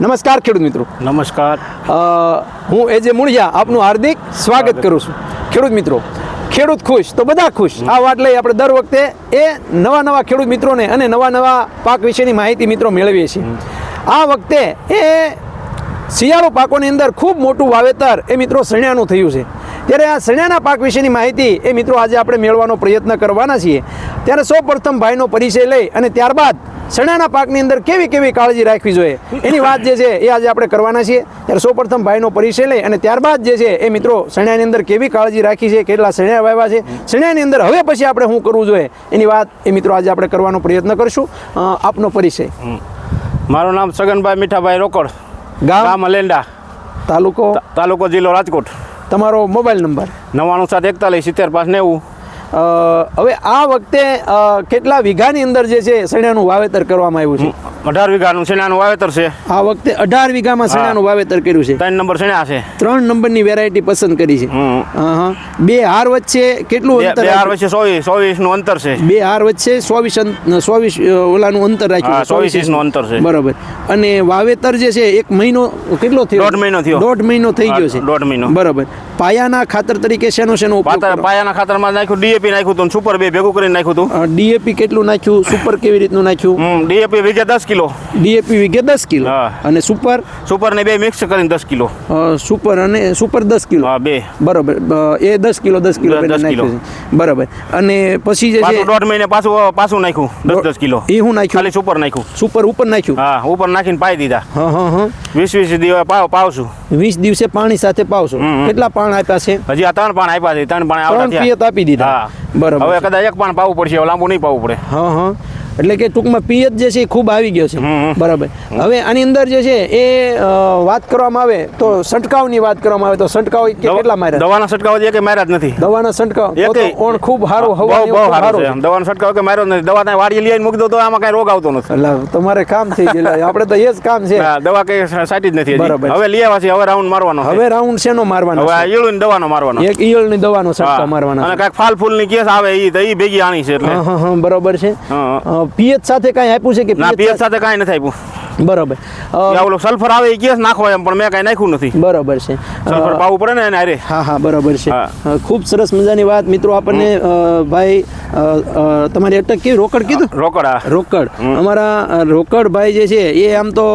નમસ્કાર ખેડૂત મિત્રો. નમસ્કાર. હું હું એજે મૂળિયા આપનું હાર્દિક સ્વાગત કરું છું. ખેડૂત મિત્રો ખેડૂત ખુશ તો બધા ખુશ. આ વાત લઈ આપણે દર વખતે એ નવા નવા ખેડૂત મિત્રોને અને નવા નવા પાક વિશેની માહિતી મિત્રો મેળવીએ છીએ. આ વખતે એ શિયાળો પાકોની અંદર ખૂબ મોટું વાવેતર એ મિત્રો સણિયાનું થયું છે. ત્યારે આ સણિયાના પાક વિશેની માહિતી એ મિત્રો આજે આપણે મેળવવાનો પ્રયત્ન કરવાના છીએ. ત્યારે સૌ પ્રથમ ભાઈનો પરિચય લઈ અને ત્યારબાદ સણાના પાકની અંદર કેવી કેવી કાળજી રાખવી જોઈએ? એની વાત જે છે એ આજે આપણે કરવાના છીએ. ત્યારે સૌપ્રથમ ભાઈનો પરિચય લઈ અને ત્યારબાદ જે છે એ મિત્રો સણાની અંદર કેવી કાળજી રાખી છે કેટલા સણ્યા વાવ્યા છે સણાની અંદર હવે પછી આપણે શું કરવું જોઈએ એની વાત એ મિત્રો આજે આપણે કરવાનો પ્રયત્ન કરશું. આપનો પરિચય. મારું નામ સગનભાઈ મીઠાભાઈ રોકડ. ગામ? અલેન્ડા તાલુકો? તાલુકો જિલ્લો રાજકોટ. તમારો મોબાઈલ નંબર? નવ્વાણું સાત એકતાલીસ સિત્તેર પાંચ નેવું. હવે આ વખતે કેટલા વીઘાની અંદર જે છે સણાનું વાવેતર કરવામાં આવ્યું છે? અઢાર વીઘાનું શેણાનું વાવેતર છે. આ વખતે અઢાર વીઘામાં સણાનું વાવેતર કર્યું છે. ત્રણ નંબર શેણા છે. ત્રણ નંબરની વેરાયટી પસંદ કરી છે. બે હાર વચ્ચે કેટલું અંતર બે હાર વચ્ચે ચોવીસ ચોવીસનું અંતર છે. બે હાર વચ્ચે ચોવીસ ચોવીસ ઓલાનું અંતર રાખ્યું છે, 24 ઇંચનું અંતર છે. બરાબર. અને વાવેતર જે છે એક મહિનો કેટલો થયો? દોઢ મહિનો થયો. દોઢ મહિનો થઈ ગયો છે. દોઢ મહિનો. બરાબર. પાયાના ખાતર તરીકે શેનો શેનો ઉપયોગ પાયાના ખાતરમાં નાખ્યું ડીએપી નાખ્યું હતું સુપર બે ભેગું કરીને નાખ્યું હતું. ડીએપી કેટલું નાખ્યું? સુપર કેવી રીતનું નાખ્યું? ડીએપી વીઘે દસ કિલો. ડીએપી વીઘે દસ કિલો? હા. અને સુપર? સુપર ને બે મિક્સ કરીને દસ કિલો. સુપર અને સુપર દસ કિલો? હા બે. બરોબર. એ દસ કિલો દસ કિલો નાખ્યું બરાબર. અને પછી જે છે દોઢ મહિને પાછું પાછું નાખ્યું દસ દસ કિલો. એ હું નાખ્યું? ખાલી સુપર નાખ્યું. સુપર ઉપર નાખ્યું? હા ઉપર નાખીને પાઈ દીધા. હા હા હા. વીસ વીસ દિવસ પાવ પાવશું. વીસ દિવસે પાણી સાથે પાવશું. કેટલા પાણ આપ્યા છે. હજી આ ત્રણ પાણ આપ્યા છે. ત્રણ પાણ આવતા ત્રણ પિયત આપી દીધા. બરાબર હવે કદાચ એક પાણ પાવું પડશે લાંબુ નહીં પાવું પડે. હા હા. એટલે કે ટૂંકમાં પિયત જે છે એ ખૂબ આવી ગયો છે. બરાબર. હવે આની અંદર જે છે એ વાત કરવામાં આવે તો સંટકાવની વાત કરવામાં આવે તો સંટકાવ કેટલા માર્યા? દવાના સંટકાવ એક માર્યા જ નથી. દવાના સંટકાવ? કોણ ખૂબ સારું હવા બહુ સારું દવાનો સંટકાવ કે માર્યો નથી. દવા ત્યાં વાડી લઈને મૂકી દો તો આમાં કઈ રોગ આવતો નથી. એટલે તમારે કામ થઈ ગયેલું આપણે તો એ જ કામ છે. દવા કઈ સાટી જ નથી બરાબર. હવે લઈ આવ્યા છે હવે રાઉન્ડ મારવાનો હવે રાઉન્ડ શેનો મારવાનો હવે આ ની દવાનો મારવાનો એક ઈયળની દવાનો છંટકાવ. મારવાનો અને કાંઈક ફાલ ફૂલની કેસ આવે એ તો એ ભેગી આણી છે એટલે. બરોબર છે. પિયત સાથે કાંઈ આપ્યું છે કે ના પીએચ સાથે? કાંઈ નથી આપ્યું. બરાબર. ઈ સલ્ફર આવે એ કેસ નાખો એમ પણ મેં કાંઈ નાખ્યું નથી. બરોબર છે. સલ્ફર પાવું પડે ને એને હારે. હા હા બરોબર છે. ખૂબ સરસ મજાની વાત. મિત્રો આપણને ભાઈ તમારી અટક કેવી? રોકડ કીધું? રોકડ રોકડ. અમારા રોકડ ભાઈ જે છે એ આમ તો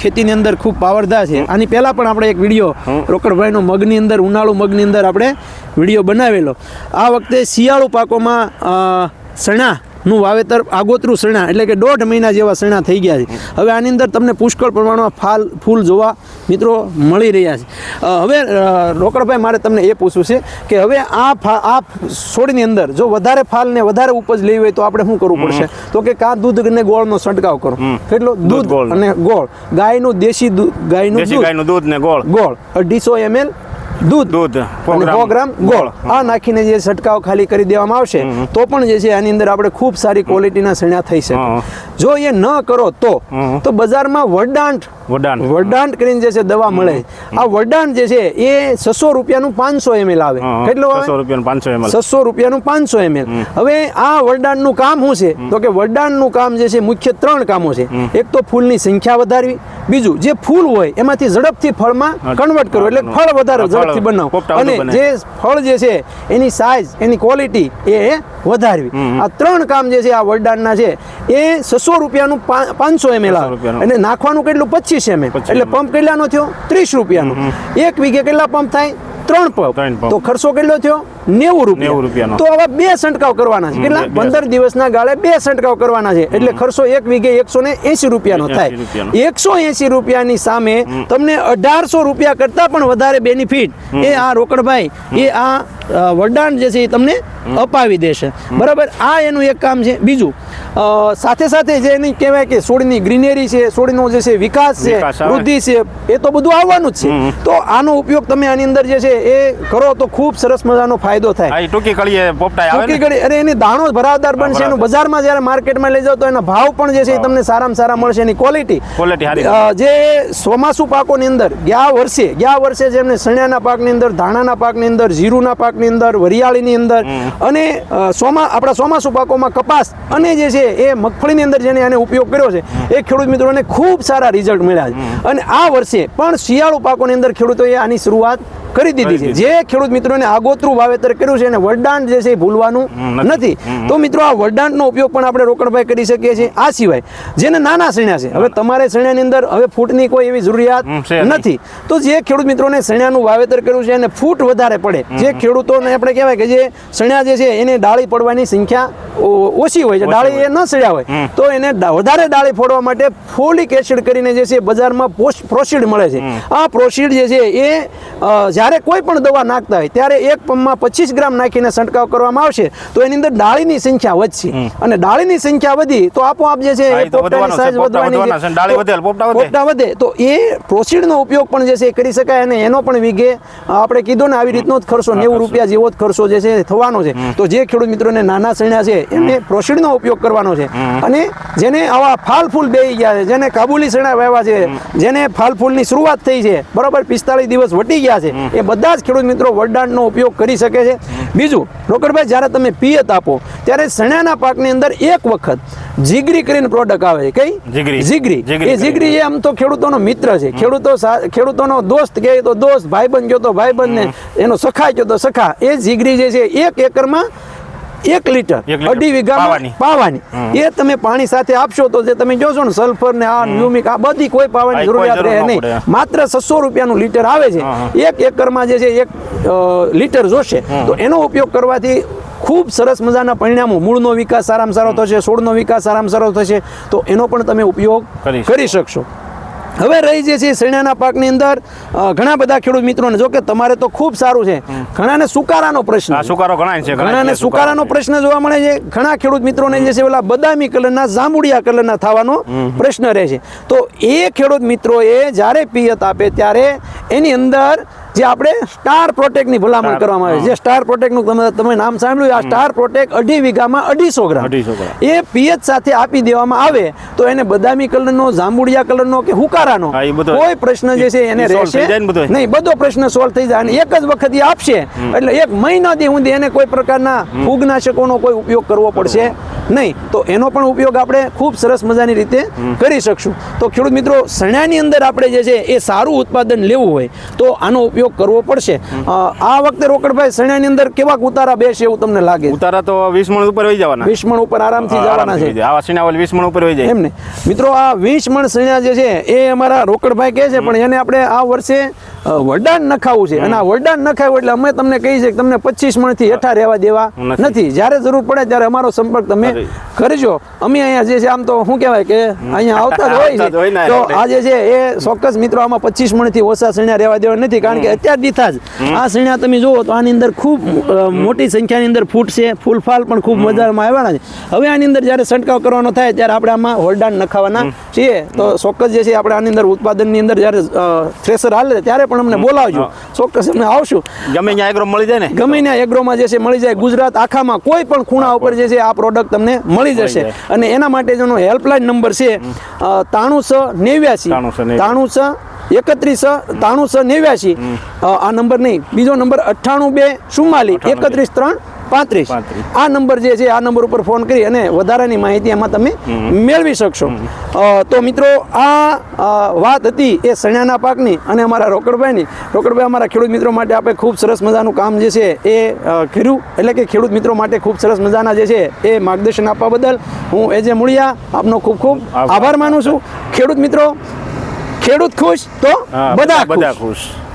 ખેતીની અંદર ખૂબ પાવરધા છે. આની પહેલાં પણ આપણે એક વીડિયો રોકડભાઈનો મગની અંદર ઉનાળુ મગની અંદર આપણે વીડિયો બનાવેલો. આ વખતે શિયાળુ પાકોમાં સણા નું વાવેતર આગોતરું સણા એટલે કે દોઢ મહિના જેવા સણા થઈ ગયા છે. હવે આની અંદર તમને પુષ્કળ પ્રમાણમાં ફાલ ફૂલ જોવા મિત્રો મળી રહ્યા છે. હવે રોકડભાઈ મારે તમને એ પૂછવું છે કે હવે આ ફા આ છોડની અંદર જો વધારે ફાલ ને વધારે ઉપજ લેવી હોય તો આપણે શું કરવું પડશે? તો કે કાં દૂધ અને ગોળનો છંટકાવ કરો. કેટલો? દૂધ. અને ગોળ. ગાયનું દેશી દૂધ ગાયનું દેશી દૂધ. ગાયનું દૂધ ને ગોળ. ગોળ. અઢીસો એમએલ દૂધ દૂધ સો ગ્રામ. ગોળ. આ નાખીને જે છંટકાવ ખાલી કરી દેવામાં આવશે તો પણ જે છે આની અંદર આપણે ખૂબ સારી ક્વોલિટીના સણ્યા થઈ શકે. જો એ ન કરો તો તો બજારમાં વડાંટ વડાંટ વડાંટ કરીને જે છે દવા મળે. આ વડાંટ જે છે એ છસો રૂપિયાનું પાંચસો એમએલ આવે. કેટલું આવે? છસો રૂપિયાનું પાંચસો એમએલ. છસો રૂપિયાનું પાંચસો એમએલ. હવે આ વડાંટનું કામ શું છે? તો કે વડાંટનું કામ જે છે મુખ્ય ત્રણ કામો છે. એક તો ફૂલની સંખ્યા વધારવી. બીજું જે ફૂલ હોય એમાંથી ઝડપથી ફળમાં કન્વર્ટ કરવું. એટલે ફળ વધારે ઝડપથી બનાવો. અને જે ફળ જે છે એની સાઇઝ એની ક્વોલિટી એ વધારવી. આ ત્રણ કામ જે છે આ વરદાનના છે એ છસો રૂપિયાનું પાંચસો એમએલ 500 રૂપિયાનું. અને નાખવાનું કેટલું? પચીસ એમએલ એટલે પંપ કેટલાનો થયો? ત્રીસ રૂપિયાનો. એક વીઘે કેટલા પંપ થાય? ત્રણ પંપ. તો ખર્ચો કેટલો થયો? નેવું 90 રૂપિયા તો આવા બે છંટકાવ કરવાના છે. કેટલા. પંદર દિવસના ગાળે બે છંટકાવ કરવાના છે. એટલે ખર્ચો એક વીઘે એકસો ને એસી રૂપિયાનો થાય. એકસો એસી રૂપિયાની સામે તમને અઢારસો રૂપિયા કરતા પણ વધારે બેનિફિટ એ આ રોકડભાઈ એ આ વરદાન જે છે એ તમને અપાવી દેશે. બરાબર? આ એનું એક કામ છે. બીજું સાથે સાથે જે એની કહેવાય કે છોડની ગ્રીનરી છે છોડનો જે છે વિકાસ છે વૃદ્ધિ છે એ તો બધું આવવાનું જ છે. તો આનો ઉપયોગ તમે આની અંદર જે છે એ કરો તો ખૂબ સરસ મજાનો ફાયદો ફાયદો થાય. ટૂંકી કળીએ પોપટાઈ આવે ટૂંકી કળી અરે એની દાણો ભરાવદાર બનશે. એનું બજારમાં જ્યારે માર્કેટમાં લઈ જાવ તો એના ભાવ પણ જે છે એ તમને સારામાં સારા મળશે. એની ક્વોલિટી જે ચોમાસુ પાકોની અંદર ગયા વર્ષે ગયા વર્ષે જેમને સણિયાના પાકની અંદર ધાણાના પાકની અંદર જીરુના પાકની અંદર વરિયાળીની અંદર અને સોમા આપણા ચોમાસુ પાકોમાં કપાસ અને જે છે એ મગફળીની અંદર જેને આને ઉપયોગ કર્યો છે એ ખેડૂત મિત્રોને ખૂબ સારા રિઝલ્ટ મળ્યા છે. અને આ વર્ષે પણ શિયાળુ પાકોની અંદર ખેડૂતોએ આની શરૂઆત કરી દીધી છે. જે ખેડૂત મિત્રોને આગોતરું વાવેતર કર્યું છે અને વરદાન જે છે એ ભૂલવાનું નથી. તો મિત્રો આ વરદાનનો ઉપયોગ પણ આપણે રોકડભાઈ કરી શકીએ છીએ. આ સિવાય જેને નાના સણ્યા છે હવે તમારે સણ્યાની અંદર હવે ફૂટની કોઈ એવી જરૂરિયાત. નથી. તો જે ખેડૂત મિત્રોને સણ્યાનું વાવેતર કર્યું છે અને ફૂટ વધારે પડે જે ખેડૂતોને આપણે કહેવાય કે જે સણ્યા જે છે એને ડાળી પડવાની સંખ્યા ઓછી હોય છે ડાળી એ ન સડ્યા હોય. તો એને વધારે ડાળી ફોડવા માટે ફોલિક એસિડ કરીને જે છે બજારમાં પોસ્ટ પ્રોસીડ મળે છે. આ પ્રોસીડ જે છે એ જ્યારે કોઈ પણ દવા નાખતા હોય ત્યારે એક પંપમાં પચીસ ગ્રામ નાખીને છંટકાવ કરવામાં આવશે તો એની અંદર ડાળીની સંખ્યા વધશે. અને ડાળીની સંખ્યા વધી તો આપોઆપ જે છે પોપટાની વધવાની પોપટા વધે. તો એ પ્રોસીડનો ઉપયોગ પણ જે છે એ કરી શકાય અને એનો પણ વીઘે આપણે કીધું ને આવી રીતનો જ ખર્ચો નેવું રૂપિયા જેવો જ ખર્ચો જે છે થવાનો છે. તો જે ખેડૂત મિત્રોને નાના સણ્યા છે એને પ્રોસીડનો ઉપયોગ કરવાનો છે. અને જેને આવા ફાલ ફૂલ બેહી ગયા છે જેને કાબુલી શેણા વહેવા છે જેને ફાલ ફૂલની શરૂઆત થઈ છે બરાબર પિસ્તાળીસ દિવસ વટી ગયા છે એ બધા જ ખેડૂત મિત્રો વરદાનનો ઉપયોગ કરી શકે છે. બીજું રોકડભાઈ જ્યારે તમે પિયત આપો ત્યારે સણાના પાકની અંદર એક વખત જીગરી કરીને પ્રોડક્ટ આવે છે. કઈ? જીગરી. એ જીગરી એ આમ તો ખેડૂતોનો મિત્ર છે. ખેડૂતો ખેડૂતોનો દોસ્ત કહે તો દોસ્ત ભાઈબંધ કહો તો ભાઈબંધ ને એનો સખા કહો તો સખા. એ જીગરી જે છે એક એકરમાં એક લીટર. અઢી વીઘામાં પાવાની. એ તમે પાણી સાથે આપશો તો જે તમે જોશો ને સલ્ફર ને આ ન્યુમિક આ બધી કોઈ પાવાની જરૂરિયાત રહે નહીં. માત્ર છસો રૂપિયાનું લીટર આવે છે. એક એકરમાં જે છે એક લીટર જોશે. તો એનો ઉપયોગ કરવાથી ખૂબ સરસ મજાના પરિણામો. મૂળનો વિકાસ સારામાં સારો થશે છોડનો વિકાસ સારામાં સારો થશે. તો એનો પણ તમે ઉપયોગ કરી શકશો. હવે રહી જે છે સણિયાના પાકની અંદર ઘણા બધા ખેડૂત મિત્રોને જો કે તમારે તો ખૂબ સારું છે. ઘણાને સુકારાનો પ્રશ્ન સુકારો ઘણા છે ઘણાને સુકારાનો પ્રશ્ન જોવા મળે છે. ઘણા ખેડૂત મિત્રોને જે છે ઓલા બદામી કલરના જાંબુડિયા કલરના થવાનો પ્રશ્ન રહે છે. તો એ ખેડૂત મિત્રોએ જ્યારે પિયત આપે ત્યારે એની અંદર જે આપણે સ્ટાર પ્રોટેક્ટની ભલામણ કરવામાં આવે છે. જે સ્ટાર પ્રોટેક્ટનું તમે તમે નામ સાંભળ્યું આ સ્ટાર પ્રોટેક્ટ અઢી વીઘામાં અઢીસો ગ્રામ. એ પીએચ સાથે આપી દેવામાં આવે તો એને બદામી કલરનો જાંબુડિયા કલરનો કે હુકારાનો કોઈ પ્રશ્ન જે છે એને રહેશે? નહીં બધો પ્રશ્ન સોલ્વ થઈ જાય અને એક જ વખત એ આપશે. એટલે એક મહિના દી સુધી એને કોઈ પ્રકારના ફૂગનાશકોનો કોઈ ઉપયોગ કરવો પડશે નહીં. તો એનો પણ ઉપયોગ આપણે ખૂબ સરસ મજાની રીતે કરી શકશું. તો ખેડૂત મિત્રો સણાની અંદર આપણે જે છે એ સારું ઉત્પાદન લેવું હોય તો આનો ઉપયોગ કરવો પડશે. આ વખતે રોકડભાઈ સણાની અંદર કેવા ઉતારા બેસે એવું તમને લાગે? ઉતારા તો વીસ મણ ઉપર વહી જવાના. વીસ મણ ઉપર આરામથી જવાના છે. આવા સીનાવલ વીસ મણ ઉપર વહી જાય. એમને મિત્રો આ વીસ મણ સણ્યા જે છે એ અમારા રોકડભાઈ કહે છે પણ એને આપણે આ વર્ષે વરદાન નખાવું છે. અને આ વરદાન નખાવ્યું એટલે અમે તમને કહી છે કે તમને પચીસ મણથી હેઠા રહેવા દેવા નથી. જ્યારે જરૂર પડે ત્યારે અમારો સંપર્ક તમે કરી. કરજો. અમે અહીંયા જે છે આમ તો શું કહેવાય કે અહીંયા આવતા જ હોય છે. તો આજે આ જે છે એ ચોક્કસ મિત્રો આમાં પચીસ મણથી ઓછા સણ્યા રહેવા દેવા નથી. કારણ કે અત્યાર દીથા જ. આ સણ્યા તમે જુઓ તો આની અંદર ખૂબ મોટી સંખ્યાની અંદર ફૂટ છે. ફૂલફાલ પણ ખૂબ મજામાં આવવાના છે. હવે આની અંદર જ્યારે છંટકાવ કરવાનો થાય ત્યારે આપણે આમાં હોલડાન નખાવાના છીએ. તો ચોક્કસ જે છે આપણે આની અંદર ઉત્પાદનની અંદર જ્યારે થ્રેસર હાલે ત્યારે પણ અમને બોલાવજો. ચોક્કસ અમે આવશું. ગમે ત્યાં એગ્રો મળી જાય ને. ગમે ત્યાં એગ્રોમાં જે છે મળી જાય. ગુજરાત આખામાં કોઈ પણ ખૂણા ઉપર જે છે આ પ્રોડક્ટ તમને મળી જશે. અને એના માટે જેનો હેલ્પલાઇન નંબર છે તાણું છ નેવ્યાસી. 93 તાણું છ એકત્રીસ ત્રાણું છ નેવ્યાસી આ નંબર નહીં. બીજો નંબર અઠ્ઠાણું બે ચુમ્માલી એકત્રીસ ત્રણ પાંત્રીસ. આ નંબર જે છે આ નંબર ઉપર ફોન કરી અને વધારાની માહિતી એમાં તમે મેળવી શકશો. તો મિત્રો આ વાત હતી એ સણિયાના પાકની અને અમારા રોકડભાઈની. રોકડભાઈ અમારા ખેડૂત મિત્રો માટે આપણે ખૂબ સરસ મજાનું કામ જે છે એ કર્યું. એટલે કે ખેડૂત મિત્રો માટે ખૂબ સરસ મજાના જે છે એ માર્ગદર્શન આપવા બદલ હું એજે મૂળિયા આપનો ખૂબ ખૂબ. આભાર માનું છું. ખેડૂત મિત્રો ખેડૂત ખુશ તો બધા બધા ખુશ. ખુશ.